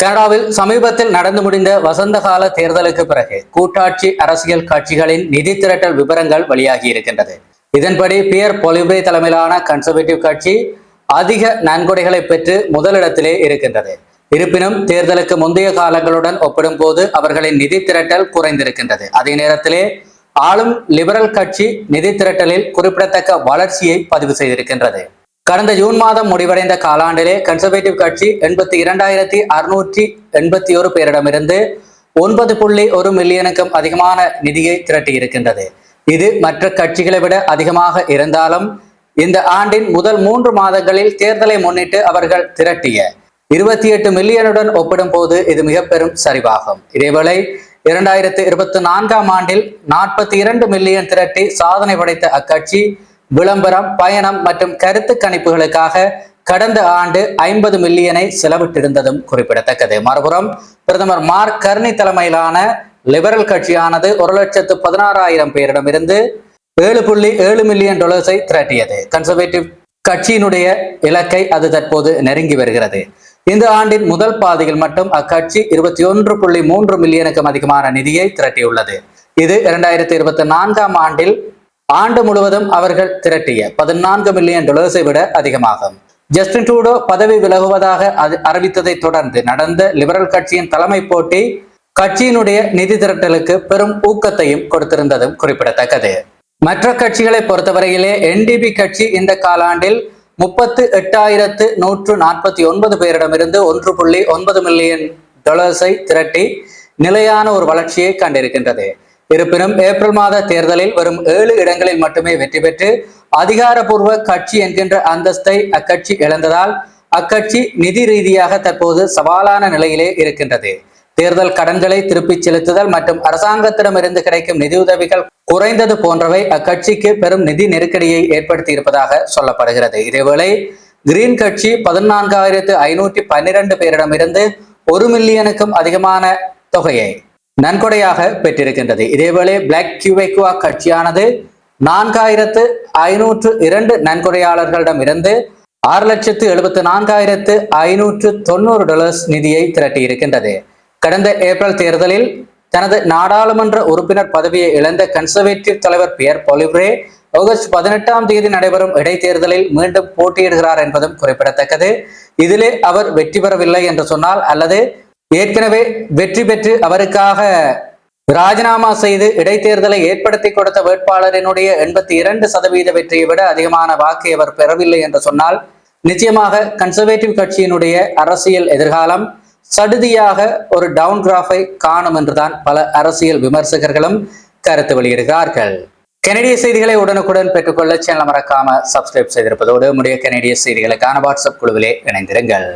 கனடாவில் சமீபத்தில் நடந்து முடிந்த வசந்த கால தேர்தலுக்கு பிறகு கூட்டாட்சி அரசியல் கட்சிகளின் நிதி திரட்டல் விவரங்கள் வெளியாகி இருக்கின்றது. இதன்படி பியர் பொலிபே தலைமையிலான கன்சர்வேட்டிவ் கட்சி அதிக நன்கொடைகளை பெற்று முதலிடத்திலே இருக்கின்றது. இருப்பினும் தேர்தலுக்கு முந்தைய காலங்களுடன் ஒப்பிடும்போது அவர்களின் நிதி திரட்டல் குறைந்திருக்கின்றது. அதே நேரத்திலே ஆளும் லிபரல் கட்சி நிதி திரட்டலில் குறிப்பிடத்தக்க வளர்ச்சியை பதிவு செய்திருக்கின்றது. கடந்த ஜூன் மாதம் முடிவடைந்த காலாண்டிலே கன்சர்வேட்டிவ் கட்சி எண்பத்தி இரண்டாயிரத்தி அறுநூற்றி எண்பத்தி ஒரு பேரிடமிருந்து ஒன்பது புள்ளி ஒரு மில்லியனுக்கும் அதிகமான நிதியை திரட்டியிருக்கின்றது. இது மற்ற கட்சிகளை விட அதிகமாக இருந்தாலும் இந்த ஆண்டின் முதல் மூன்று மாதங்களில் தேர்தலை முன்னிட்டு அவர்கள் திரட்டிய இருபத்தி எட்டு மில்லியனுடன் ஒப்பிடும் போது இது மிக பெரும் சரிவாகும் இதேவேளை இரண்டாயிரத்தி இருபத்தி நான்காம் ஆண்டில் நாற்பத்தி இரண்டு மில்லியன் திரட்டி சாதனை படைத்த அக்கட்சி விளம்பரம் பயணம் மற்றும் கருத்து கணிப்புகளுக்காக கடந்த ஆண்டு ஐம்பது மில்லியனை செலவிட்டிருந்ததும் குறிப்பிடத்தக்கது. மறுபுறம் பிரதமர் மார்க் கர்னி தலைமையிலான லிபரல் கட்சியானது ஒரு லட்சத்து பதினாறாயிரம் பேரிடமிருந்து ஏழு புள்ளி ஏழு மில்லியன் டாலர்ஸை திரட்டியது. கன்சர்வேட்டிவ் கட்சியினுடைய இலக்கை அது தற்போது நெருங்கி வருகிறது. இந்த ஆண்டின் முதல் பாதியில் மட்டும் அக்கட்சி இருபத்தி ஒன்று புள்ளி மூன்று மில்லியனுக்கும் அதிகமான நிதியை திரட்டியுள்ளது. இது இரண்டாயிரத்தி இருபத்தி நான்காம் ஆண்டில் ஆண்டு முழுவதும் அவர்கள் திரட்டிய பதினான்கு மில்லியன் டாலர்ஸை விட அதிகமாகும். ஜஸ்டின் ட்ரூடோ பதவி விலகுவதாக அறிவித்ததை தொடர்ந்து நடந்த லிபரல் கட்சியின் தலைமை போட்டி கட்சியினுடைய நிதி திரட்டலுக்கு பெரும் ஊக்கத்தையும் கொடுத்திருந்ததும் குறிப்பிடத்தக்கது. மற்ற கட்சிகளை பொறுத்தவரையிலே என்டிபி கட்சி இந்த காலாண்டில் முப்பத்து எட்டாயிரத்து நூற்று நாற்பத்தி ஒன்பது பேரிடமிருந்து ஒன்று புள்ளி ஒன்பது மில்லியன் டாலர்ஸை திரட்டி நிலையான ஒரு வளர்ச்சியை கண்டிருக்கின்றது. இருப்பினும் ஏப்ரல் மாத தேர்தலில் வரும் ஏழு இடங்களில் மட்டுமே வெற்றி பெற்று அதிகாரப்பூர்வ கட்சி என்கின்ற அந்தஸ்தை அக்கட்சி இழந்ததால் அக்கட்சி நிதி ரீதியாக தற்போது சவாலான நிலையிலே இருக்கின்றது. தேர்தல் கடன்களை திருப்பிச் செலுத்துதல் மற்றும் அரசாங்கத்திடமிருந்து கிடைக்கும் நிதியுதவிகள் குறைந்தது போன்றவை அக்கட்சிக்கு பெரும் நிதி நெருக்கடியை ஏற்படுத்தி இருப்பதாக சொல்லப்படுகிறது. இதேவேளை கிரீன் கட்சி பதினான்காயிரத்து ஐநூற்றி பன்னிரண்டு பேரிடமிருந்து ஒரு மில்லியனுக்கும் அதிகமான தொகையை நன்கொடையாக பெற்றிருக்கின்றது. இதேவேளை பிளாக் கியூபெக்வா கட்சியானது நான்காயிரத்து ஐநூற்று இரண்டு நன்கொடையாளர்களிடம் இருந்து ஆறு லட்சத்து எழுபத்து நான்காயிரத்து ஐநூற்று தொண்ணூறு டாலர்ஸ் நிதியை திரட்டியிருக்கின்றது. கடந்த ஏப்ரல் தேர்தலில் தனது நாடாளுமன்ற உறுப்பினர் பதவியை இழந்த கன்சர்வேட்டிவ் தலைவர் பியர் பொலிவ்ரே ஆகஸ்ட் பதினெட்டாம் தேதி நடைபெறும் இடைத்தேர்தலில் மீண்டும் போட்டியிடுகிறார் என்பதும் குறிப்பிடத்தக்கது. இதிலே அவர் வெற்றி பெறவில்லை என்று சொன்னால் அல்லது ஏற்கனவே வெற்றி பெற்று அவருக்காக ராஜினாமா செய்து இடைத்தேர்தலை ஏற்படுத்தி கொடுத்த வேட்பாளரினுடைய எண்பத்தி இரண்டு சதவீத வெற்றியை விட அதிகமான வாக்கை அவர் பெறவில்லை என்று சொன்னால் நிச்சயமாக கன்சர்வேட்டிவ் கட்சியினுடைய அரசியல் எதிர்காலம் சடுதியாக ஒரு டவுன் கிராஃபை காணும் என்றுதான் பல அரசியல் விமர்சகர்களும் கருத்து வெளியிடுகிறார்கள். கனடிய செய்திகளை உடனுக்குடன் பெற்றுக்கொள்ள சேனல் மறக்காம சப்ஸ்கிரைப் செய்திருப்பதோடு முடிய கனடிய செய்திகளுக்கான வாட்ஸ்அப் குழுவிலே இணைந்திருங்கள்.